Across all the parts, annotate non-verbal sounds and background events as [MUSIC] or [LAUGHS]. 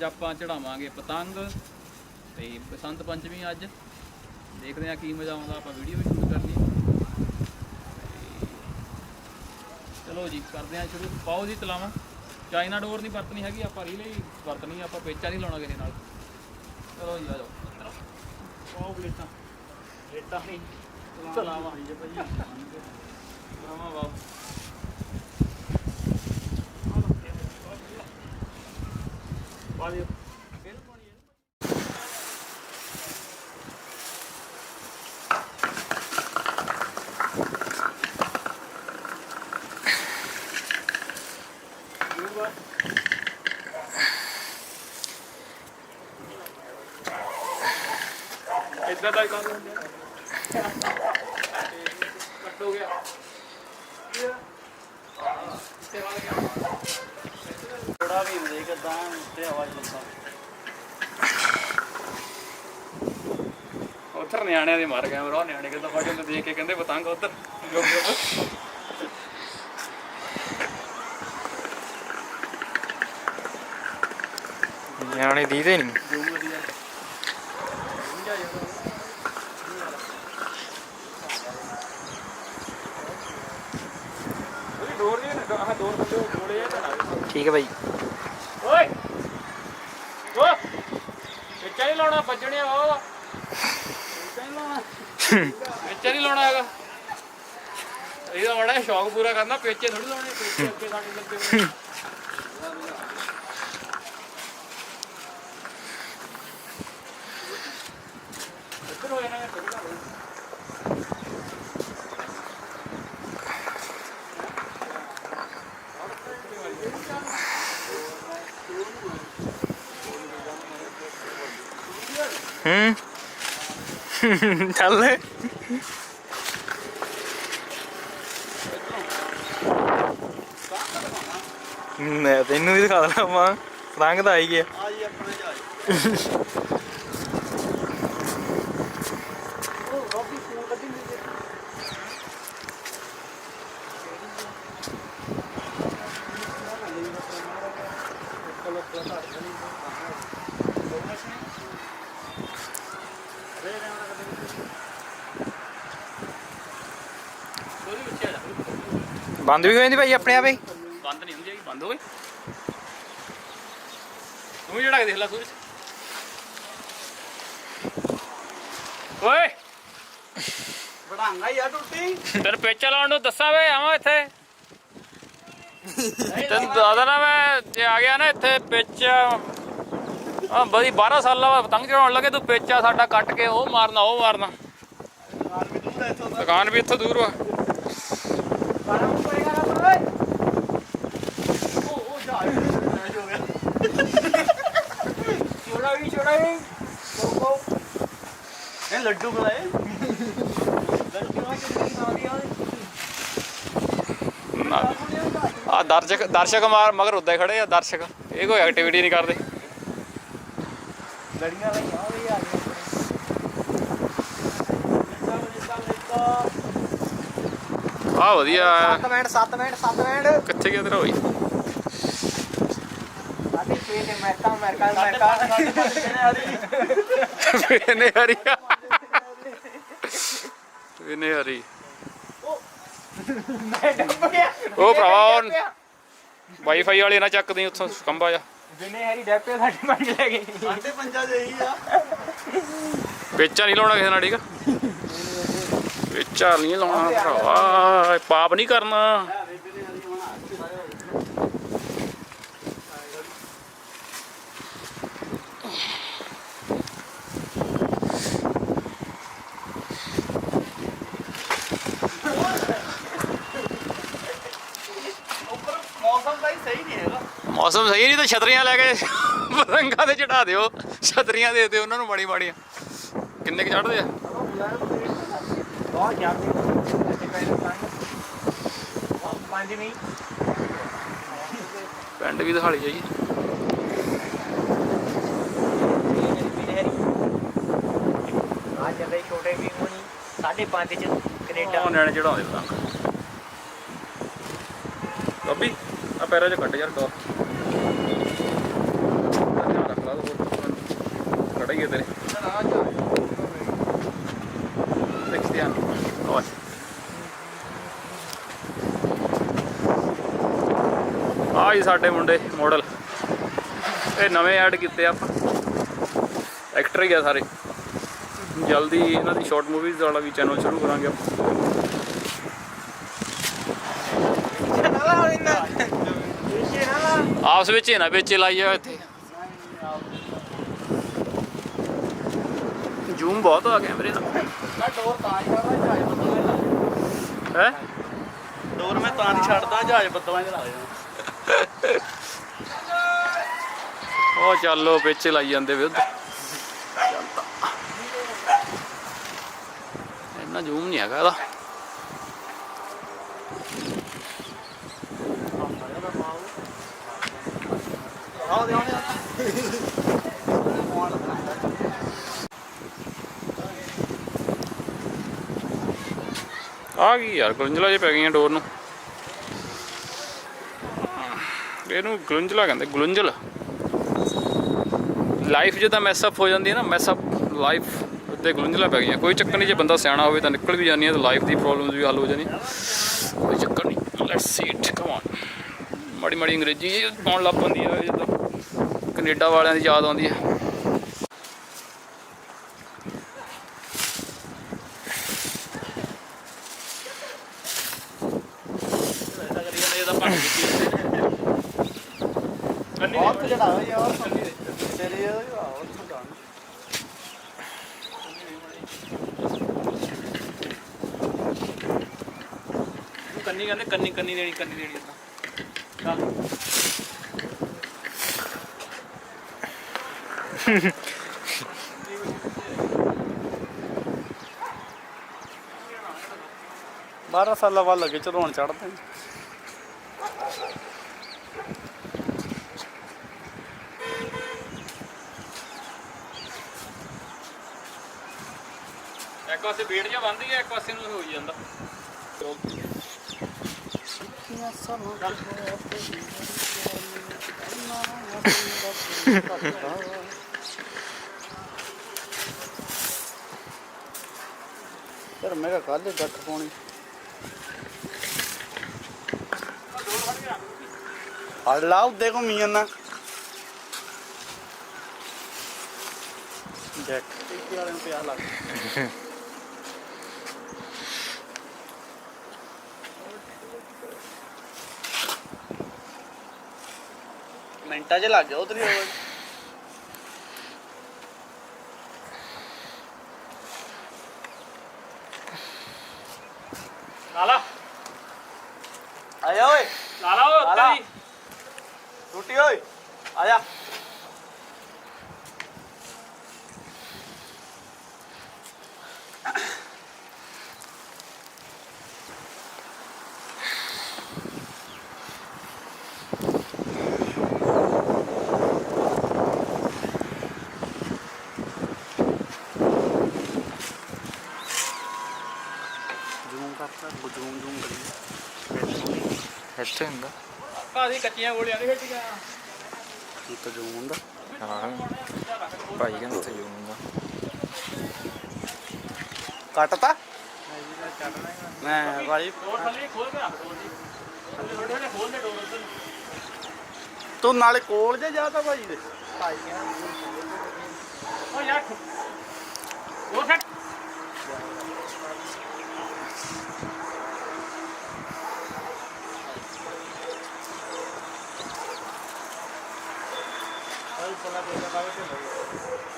ਅੱਜ ਆਪਾਂ ਚੜਾਵਾਂਗੇ ਪਤੰਗ ਤੇ ਬਸੰਤ ਪੰਚਮੀ ਅੱਜ। ਦੇਖਦੇ ਹਾਂ ਕੀ ਮਜ਼ਾ ਆਉਂਦਾ ਆਪਾਂ ਵੀਡੀਓ ਵੀ ਸ਼ੂਟ ਕਰਨੀ ਚਲੋ ਜੀ ਕਰਦੇ ਹਾਂ ਸ਼ੁਰੂ। ਪਾਓ ਜੀ ਤਲਾਵਾਂ। ਚਾਈਨਾ ਡੋਰ ਨਹੀਂ ਵਰਤਣੀ ਹੈਗੀ ਆਪਾਂ ਰੀਲੇ ਹੀ ਵਰਤਣੀ ਆ, ਆਪਾਂ ਪੇਚਾ ਨਹੀਂ ਲਾਉਣਾ ਕਿਸੇ ਨਾਲ। ਚਲੋ ਜੀ ਆ ਜਾਓ। ਪਾਓ ਪਲੇਟਾਂ। ਪਲੇਟਾਂ ਨਹੀਂ। ਤਲਾਵਾਂ। ਤਲਾਵਾਂ। ਵਾਓ। ਪਾ ਦਿਓ ਇਦਾਂ ਦਾ ਹੀ ਕੰਮ ਹੁੰਦਾ ਕੱਟ ਹੋ ਗਿਆ ਇੱਥੇ ਵੱਲ ਗਿਆ ਥੋੜਾ ਵੀ ਹੁੰਦੇ ਕਿਦਾਂ ਉੱਤੇ ਹਵਾ ਚੱਲਦਾ ਉੱਧਰ ਨਿਆਣਿਆਂ ਦੇ ਮਾਰ ਗਿਆ ਮੇਰਾ ਨਿਆਣੇ ਕਿਦਾਂ ਫੜ ਕੇ ਦੇਖ ਕੇ ਕਹਿੰਦੇ ਪਤੰਗ ਉੱਧਰ। ਨਿਆਣੇ ਦੀਦੇ ਨਹੀਂ ਡੋਰ ਜੀ ਆਹ ਡੋਰ ਬੰਦੇ ਜੋੜੇ ਆ ਤਾਂ ਠੀਕ ਹੈ ਬਾਈ। ਓਏ ਓ ਵਿੱਚਾ ਨਹੀਂ ਲਾਉਣਾ, ਵੱਜਣੇ ਆ ਉਹ। ਵਿੱਚਾ ਨਹੀਂ ਲਾਉਣਾ ਹੈਗਾ। ਇਹਦਾ ਬੜਾ ਸ਼ੌਕ ਪੂਰਾ ਕਰਨਾ, ਪੇਚੇ ਥੋੜੀ ਲਾਉਣੇ, ਪੇਚੇ ਅੱਗੇ ਸਾਡੇ ਲੱਗੇ ਹੋਏ ਇੱਧਰ ਹੋ ਜਾਣਾ ਯਾਰ, ਥੋੜ੍ਹੀ ਨਾ ਹੋਈ। ਹੂੰ ਚੱਲ। ਮੈਂ ਤੈਨੂੰ ਵੀ ਦਿਖਾ ਦਣਾ ਮਾਂ ਰੰਗ ਤਾਂ ਆਈ ਗਿਆ। ਆ ਜੀ ਆਪਣੇ ਜਹਾਜ਼ ਬੰਦ ਵੀ ਹੋ ਜਾਂਦੀ ਭਾਈ ਆਪਣੇ ਆਪੇ ਹੀ? ਬੰਦ ਨਹੀਂ ਹੁੰਦੀ ਹੈਗੀ ਬੰਦ ਹੋ ਗਈ। ਤੂੰ ਵੀ ਜਿਹੜਾ ਕੇ ਦੇਖ ਲੈ ਸੂਰਜ। ਓਏ! ਬੜਾਂਗਾ ਹੀ ਆ ਟੁੱਟੀ। ਤੈਨੂੰ ਪੇਚਾ ਲਾਉਣ ਨੂੰ ਦੱਸਾਂ ਵੇ ਆਵਾਂ ਇੱਥੇ। ਤੈਨੂੰ ਦੱਸਦਾ ਨਾ ਮੈਂ ਜੇ ਆ ਗਿਆ ਨਾ ਇੱਥੇ ਪੇਚਾ। ਆ ਬੜੀ 12 ਸਾਲਾਂ ਬਾਅਦ ਪਤੰਗ ਚੜਾਉਣ ਲੱਗੇ ਤੂੰ ਪੇਚਾ ਸਾਡਾ ਕੱਟ ਕੇ ਉਹ ਮਾਰਨਾ ਉਹ ਮਾਰਨਾ। ਦੁਕਾਨ ਵੀ ਇੱਥੋਂ ਦੂਰ ਵਾ ਉਹ ਉਹ ਜਹਾਜ਼ ਮੈਚ ਹੋ ਗਿਆ ਛੋੜਾ ਵੀ ਛੋੜਾ ਵੀ ਕੋ ਇਹ ਲੱਡੂ ਖਲਾਏ ਲੱਡੂ ਆ ਕਿੰਨੀ ਖਾਦੀ ਆ ਆ ਦਰਸ਼ਕ ਦਰਸ਼ਕ ਮਾਰ ਮਗਰ ਉੱਦਾਂ ਖੜੇ ਆ ਦਰਸ਼ਕ। ਇਹ ਕੋਈ ਐਕਟੀਵਿਟੀ ਨਹੀਂ ਕਰਦੇ। ਲੜੀਆਂ ਲਈ ਆ ਵੀ ਆ ਆ ਵਧੀਆ। 7 ਮਿੰਟ 7 ਮਿੰਟ 7 ਮਿੰਟ। ਕਿੱਥੇ ਗਿਆ ਤੇਰਾ ਹੋਈ ਸਾਡੀ ਛੇ ਤੇ ਮੈਕਾਂ ਮੈਕਾਂ ਮੈਕਾਂ ਇਹਨੇ [LAUGHS] ਹਰੀ ਇਹਨੇ ਹਰੀ। ਮੈਂ ਡੱਬ ਗਿਆ। ਉਹ ਭਰਾਵਾ ਵਾਈਫਾਈ ਵਾਲੇ ਨਾ ਚੱਕਦੇ ਉੱਥੋਂ ਕੰਬਾ ਜਾ। ਜਿਨੇ ਹੈਰੀ ਡੱਪੇ ਸਾਡੀ ਮੰਗ ਲੈ ਗਏ। ਸਾਡੇ ਪੰਜਾ ਦੇ ਹੀ ਆ। ਪੇਚਾ ਨਹੀਂ ਲਾਉਣਾ ਕਿਸੇ ਨਾਲ ਠੀਕ ਆ? ਪੇਚਾ ਨਹੀਂ ਲਾਉਣਾ ਭਰਾਵਾ ਪਾਪ ਨਹੀਂ ਕਰਨਾ। ਮੌਸਮ ਸਹੀ ਨਹੀਂ ਤਾਂ ਛਤਰੀਆਂ ਲੈ ਕੇ ਪਤੰਗਾਂ ਤੇ ਚੜਾ ਦਿਓ। ਛਤਰੀਆਂ ਦੇ ਦਿਓ ਉਹਨਾਂ ਨੂੰ ਮਾੜੀ ਮਾੜੀਆਂ ਕਿੰਨੇ ਕੁ ਚੜਦੇ ਆ? ਬਹੁਤ ਜਾਂਦੇ ਪੰਜ। ਨਹੀਂ। ਪਿੰਡ ਵੀ ਦਿਖਾਲੀ ਜਾਈਏ ਆ ਚੱਲੇ ਛੋਟੇ ਵੀ ਹੋਣੀ ਸਾਢੇ ਪੰਜ ਚ ਕੈਨੇਡਾ। ਉਹ ਨਿਆਣੇ ਚੜਾਉਂਦੇ ਪਤੰਗ। ਬੱਬੀ ਆ ਪੈਰਾਂ 'ਚ ਕੱਟ ਯਾਰ ਟੌਰ ਧਿਆਨ ਰੱਖ ਲਾ ਤੂੰ ਆ ਜੀ ਸਾਡੇ ਮੁੰਡੇ ਮਾਡਲ ਇਹ ਨਵੇਂ ਐਡ ਕੀਤੇ ਆਪਾਂ। ਐਕਟਰ ਹੀ ਆ ਸਾਰੇ। ਜਲਦੀ ਇਹਨਾਂ ਦੀ ਸ਼ਾਰਟ ਮੂਵੀਜ਼ ਵਾਲਾ ਵੀ ਚੈਨਲ ਸ਼ੁਰੂ ਕਰਾਂਗੇ ਆਪਾਂ। ਆਪਸ ਵਿੱਚ ਹੀ ਨਾ ਵੇਚੇ ਲਾਈ ਜਾ ਇੱਥੇ। ਜ਼ੂਮ ਬਹੁਤ ਆ ਕੈਮਰੇ ਦਾ। ਹੈ ਡੋਰ ਮੈਂ ਤਾਂ ਨਹੀਂ ਛੱਡਦਾ ਜਹਾਜ਼ ਬੱਦਲਾਂ ਲਾ ਦੇਣਾ। ਉਹ ਚੱਲੋ ਵਿੱਚ ਲਾਈ ਜਾਂਦੇ ਵੇ ਇੰਨਾ ਜ਼ੂਮ ਨਹੀਂ ਹੈਗਾ ਇਹਦਾ। ਆਹ ਦੇ ਆਉਣੇ ਆ ਗਈ ਯਾਰ ਗਲੁੰਜਲਾ ਜੇ ਪੈ ਗਈਆਂ ਡੋਰ ਨੂੰ। ਇਹਨੂੰ ਗਲੁੰਜਲਾ ਕਹਿੰਦੇ ਗਲੁੰਜਲ ਲਾਈਫ ਜਿੱਦਾਂ ਮੈਸਅਪ ਹੋ ਜਾਂਦੀ ਹੈ ਨਾ ਮੈਸਅਪ ਲਾਈਫ ਉੱਤੇ ਗਲੁੰਜਲਾ ਪੈ ਗਈਆਂ। ਕੋਈ ਚੱਕਰ ਨਹੀਂ, ਜੇ ਬੰਦਾ ਸਿਆਣਾ ਹੋਵੇ ਤਾਂ ਨਿਕਲ ਵੀ ਜਾਂਦੀਆਂ ਤਾਂ ਲਾਈਫ ਦੀ ਪ੍ਰੋਬਲਮਸ ਵੀ ਹੱਲ ਹੋ ਜਾਂਦੀਆਂ ਕੋਈ ਚੱਕਰ ਨਹੀਂ। Let's see it come on ਮਾੜੀ ਮਾੜੀ ਅੰਗਰੇਜ਼ੀ ਪਾਉਣ ਲੱਗ ਪੈਂਦੀ ਹੈ, ਜਿੱਦਾਂ ਕੈਨੇਡਾ ਵਾਲਿਆਂ ਦੀ ਯਾਦ ਆਉਂਦੀ ਹੈ ਇਹਦਾ ਕਰੀ ਜਾਂਦੇ ਇਹਦਾ ਭੰਗ ਕੀਤੀ ਬਹੁਤ ਚੜਾਵਾ ਯਾਰ ਤੇਰੇ ਆਹ ਕੰਨੀ ਕਹਿੰਦੇ, ਕੰਨੀ ਕੰਨੀ ਦੇਣੀ ਕੰਨੀ ਦੇਣੀ ਇਦਾਂ ਚੱਲ। ਬਾਰਾਂ ਸਾਲਾਂ ਬਾਅਦ ਲੱਗੇ ਚੜਾਉਣ ਚੜਦੇ ਪਾਸੇ ਬੇੜ ਜਾਂ ਬੰਦੀ ਹੈ ਇੱਕ ਪਾਸੇ ਨੂੰ ਹੋਈ ਜਾਂਦਾ। ਯਾਰ ਮੈਂ ਕਿਹਾ ਕੱਲ ਗੱਠ ਪਾਉਣੀ। ਅੱਲਾ ਉੱਦੇ ਕੋ ਮੀਆਂ ਨਾ ਦੇਖ। ਟਿੱਕੀ ਵਾਲੇ ਨੂੰ ਪਿਆ ਲੱਗ ਮਿੰਟਾਂ 'ਚ ਲੱਗ ਗਿਆ ਉਧਰ ਹੀ ਲਾਲਾ। ਆਇਆ ਓਏ। ਲਾਲਾ ਓਏ ਉੱਤੇ ਲਾਲਾ। ਦੀ ਰੋਟੀ ਓਏ ਆਇਆ। ਜ਼ੂਮ ਜ਼ੂਮ ਜ਼ੂਮ ਕਰੀ ਇੱਥੇ ਹੁੰਦਾ ਕਾਦੀ ਕੱਚੀਆਂ ਗੋਲੀਆਂ ਨਹੀਂ ਖੇਟੀਆਂ ਇਹ ਤਾਂ ਜ਼ੂਮ ਹੁੰਦਾ ਹਾਂ ਭਾਈ ਕਹਿੰਦਾ ਉੱਥੇ ਜੋ ਹੁੰਦਾ ਕੱਟਤਾ ਮੈਂ ਭਾਈ ਡੋਰ ਥੱਲੇ ਖੋਲ ਕੇ ਰੱਖ ਡੋਰ ਦੀ ਥੱਲੇ ਥੋੜੇ ਥੋੜੇ ਖੋਲ ਦੇ ਡੋਰ ਉੱਧਰ ਤੂੰ ਨਾਲੇ ਕੋਲ ਜੇ ਜਾ ਤਾ ਭਾਈ ਦੇ ਓ ਯਾਰ ਉਹ ਸੱਟ ਉਹ ਇੱਧਰ ਨੂੰ ਕਰਤਾ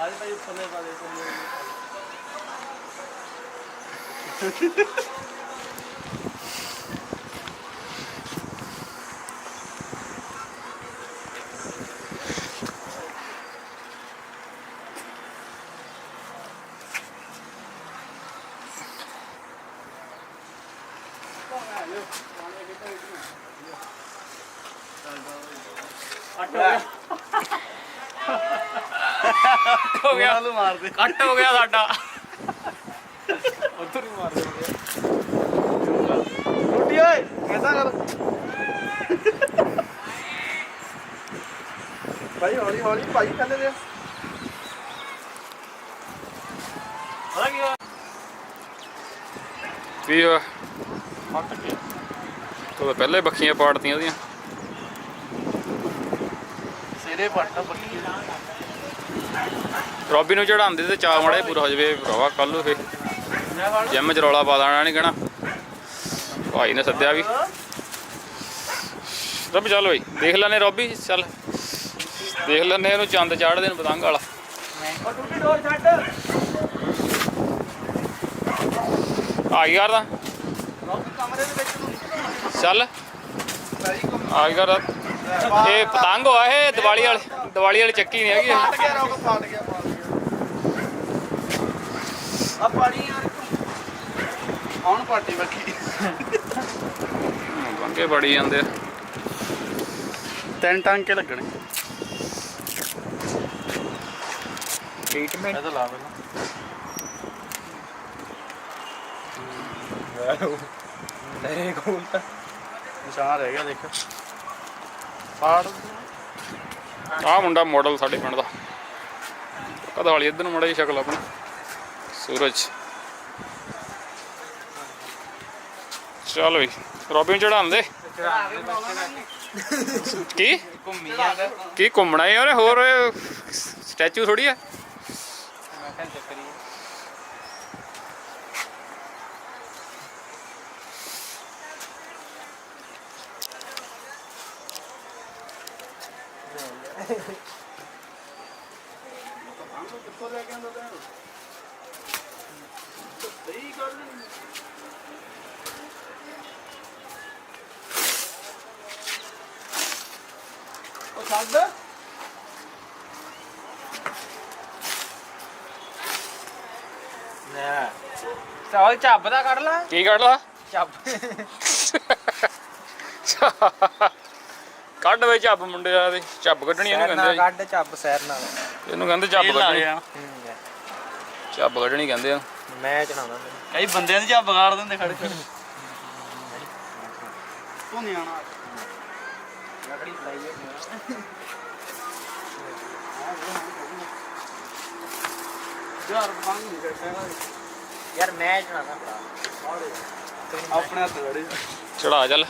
ਇਹ ਥੱਲੇ ਪਾ ਦੇ ਥੱਲੇ ਹੋ ਗਿਆ। ਨੂੰ ਮਾਰ ਦੇ। ਕੱਟ ਹੋ ਗਿਆ ਸਾਡਾ। ਉੱਧਰ ਹੀ ਮਾਰ ਦੇ। ਰੋਟੀ ਓਏ ਐਸਾ ਕਰ। ਭਾਈ ਹੌਲੀ ਹੌਲੀ ਭਾਈ ਥੱਲੇ ਦੇ ਆ ਗਿਆ ਹੋਇਆ? ਫੱਟ ਗਿਆ ਤੂੰ ਤਾਂ ਪਹਿਲੇ ਬੱਖੀਆਂ ਪਾੜਤੀਆਂ ਉਹਦੀਆਂ। ਸਿਰੇ ਪੱਟ ਬੱਕੀ ਰੋਬੀ ਨੂੰ ਚੜਾਉਂਦੇ ਤੇ ਚਾਹ ਮੜੇ ਪੂਰਾ ਹੋ ਜਾਵੇ ਭਰਾਵਾ ਕੱਲ ਨੂੰ ਫੇ ਜਿੰਮ ਚ ਰੌਲਾ ਪਾ ਦੇਣਾ ਨਹੀਂ ਕਹਿਣਾ। ਭਾਈ ਨੇ ਸੱਦਿਆ ਵੀ। ਰੱਬ ਚੱਲ ਬਈ, ਦੇਖ ਲੈਨੇ ਰੋਬੀ, ਚੱਲ। ਦੇਖ ਲੈਨੇ ਇਹਨੂੰ ਚੰਦ ਚਾੜਦੇ ਨੂੰ ਪਤੰਗ ਵਾਲਾ। ਉਹ ਟੁੱਟੀ ਆ ਗਿਆ ਦਾ। ਚੱਲ। ਆ ਗਿਆ ਇਹ ਪਤੰਗ ਹੋਆ ਇਹ ਦੀਵਾਲੀ ਵਾਲੇ। ਦੀਵਾਲੀ ਵਾਲੀ ਚੱਕੀ ਨਹੀਂ ਹੈਗੀ। ਫਾਟ ਗਿਆ ਰੋਕ ਫਾਟ ਗਿਆ ਫਾਟ ਗਿਆ। ਆ ਪਾਣੀ ਯਾਰ ਕੌਣ ਪਾਟੀ ਬੱਕੀ? ਬੰਗੇ ਬੜੀ ਜਾਂਦੇ ਆ। ਤਿੰਨ ਟਾਂਕੇ ਲੱਗਣੇ। ਟ੍ਰੀਟਮੈਂਟ ਇਹ ਤਾਂ ਲਾ ਪਹਿਲਾਂ। ਲੈ ਕੋਲ ਤਾਂ। ਨਿਸ਼ਾਨ ਰਹਿ ਗਿਆ ਦੇਖ। ਫਾੜ। ਆ ਮੁੰਡਾ ਮਾਡਲ ਸਾਡੇ ਪਿੰਡ ਦਾ। ਕਦਾ ਵਾਲੀ? ਇਧਰ ਨੂੰ ਮੜਾ ਜੀ ਸ਼ਕਲ ਆਪਣੀ। ਸੂਰਜ। ਚੱਲ ਬਈ ਰੋਬਿਨ ਚੜਾਉਂਦੇ ਕੀ? ਕੀ ਘੁੰਮਣਾ ਹੀ ਉਹਨੇ ਹੋਰ ਸਟੈਚੂ ਥੋੜੀ ਆ ਮੈਂ ਕਿਹਾ ਚੱਕਰੀ ਕਿੱਥੋਂ ਲੈ ਕੇ ਆਂਦਾ ਤੈਨੂੰ ਸਹੀ ਗੱਲ ਨਹੀਂ ਉਹ ਛੱਡ ਨਾ ਚਾਲ ਚੱਬ ਦਾ ਕੱਢ ਲੈ। ਕੀ ਕੱਢ ਲਾ? ਚੱਬ [LAUGHS] ਕੱਢ ਵੇ ਚੱਬ ਮੁੰਡਿਆਂ ਦੀ ਚੱਬ ਕੱਢਣੀ ਇਹਨੂੰ ਕਹਿੰਦੇ ਆ ਜੀ। ਕੱਢ ਚੱਬ ਸੈਰ ਨਾਲ ਇਹਨੂੰ ਕਹਿੰਦੇ ਚੱਬ ਕੱਢਣੀ। ਚੱਬ ਕੱਢਣੀ ਕਹਿੰਦੇ ਆ। ਮੈਂ ਚਲਾਉਂਦਾ ਕਈ ਬੰਦਿਆਂ ਦੀ ਚੱਬ ਵਿਗਾੜ ਦਿੰਦੇ ਖੜੇ ਖੜੇ ਤੂੰ ਨਹੀਂ ਆਣਾ ਯਾਰ ਬੰਦ ਨਹੀਂ ਕਰਦਾ ਯਾਰ ਮੈਂ ਚਲਾਉਂਦਾ ਆਪਣੇ ਹੱਥ ਲੜੇ ਚੜਾ ਚੱਲ।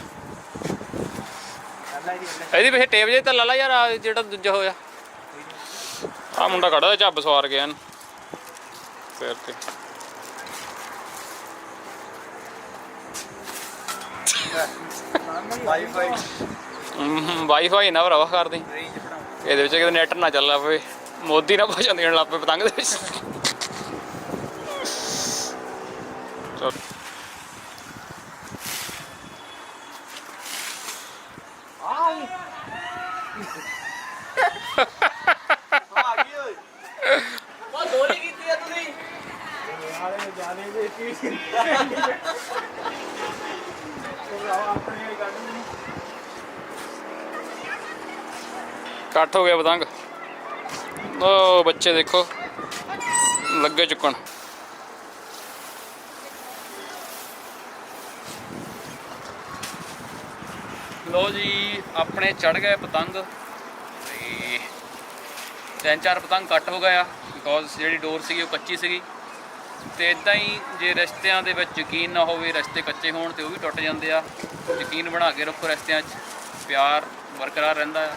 ਇਹਦੀ ਪਿੱਛੇ ਟੇਪ ਜੇ ਤਾਂ ਲਾ ਲਾ ਯਾਰ, ਆਹ ਜਿਹੜਾ ਦੂਜਾ ਹੋਇਆ। ਆ ਮੁੰਡਾ ਕੱਢਦਾ ਝੱਬ ਸਵਾਰ ਗਿਆ ਇਹਨੂੰ। ਫੇਰ ਤੇ। ਵਾਈਫਾਈ ਵਾਈਫਾਈ ਨਾ ਭਰਾਵਾ ਕਰਦੀ। ਰੇਂਜ ਇਹਦੇ ਵਿੱਚ ਕਿਤੇ ਨੈਟ ਨਾ ਚੱਲਦਾ ਪਵੇ। ਮੋਦੀ ਨਾ ਭਜਨ ਦੇਣ ਲੱਗ ਪਏ ਪਤੰਗ ਦੇ ਵਿੱਚ। ਚੱਲ ਆ ਗਈ ਓਏ ਉਹ ਦੋਰੀ ਕੀਤੀ ਆ ਤੁਸੀਂ ਹਾਲੇ ਜਾਣੇ ਦੇ ਕੀ ਆਪਣੇ ਕੱਢ ਲਈ ਕੱਟ ਹੋ ਗਿਆ ਪਤੰਗ। ਉਹ ਬੱਚੇ ਦੇਖੋ, ਲੱਗੇ ਚੁੱਕਣ। ਲੋ ਜੀ, ਆਪਣੇ ਚੜ ਗਏ ਪਤੰਗ। ਤੇ ਤਿੰਨ ਚਾਰ ਪਤੰਗ ਕੱਟ ਹੋ ਗਿਆ ਬਿਕੋਜ਼ ਜਿਹੜੀ ਡੋਰ ਸੀਗੀ ਉਹ ਕੱਚੀ ਸੀਗੀ। ਤੇ ਇਦਾਂ ਹੀ ਜੇ ਰਸਤਿਆਂ ਦੇ ਵਿੱਚ ਯਕੀਨ ਨਾ ਹੋਵੇ, ਰਸਤੇ ਕੱਚੇ ਹੋਣ ਤੇ ਉਹ ਵੀ ਟੁੱਟ ਜਾਂਦੇ ਆ। ਯਕੀਨ ਬਣਾ ਕੇ ਰੱਖੋ ਰਸਤਿਆਂ 'ਚ, ਪਿਆਰ ਬਰਕਰਾਰ ਰਹਿੰਦਾ ਆ।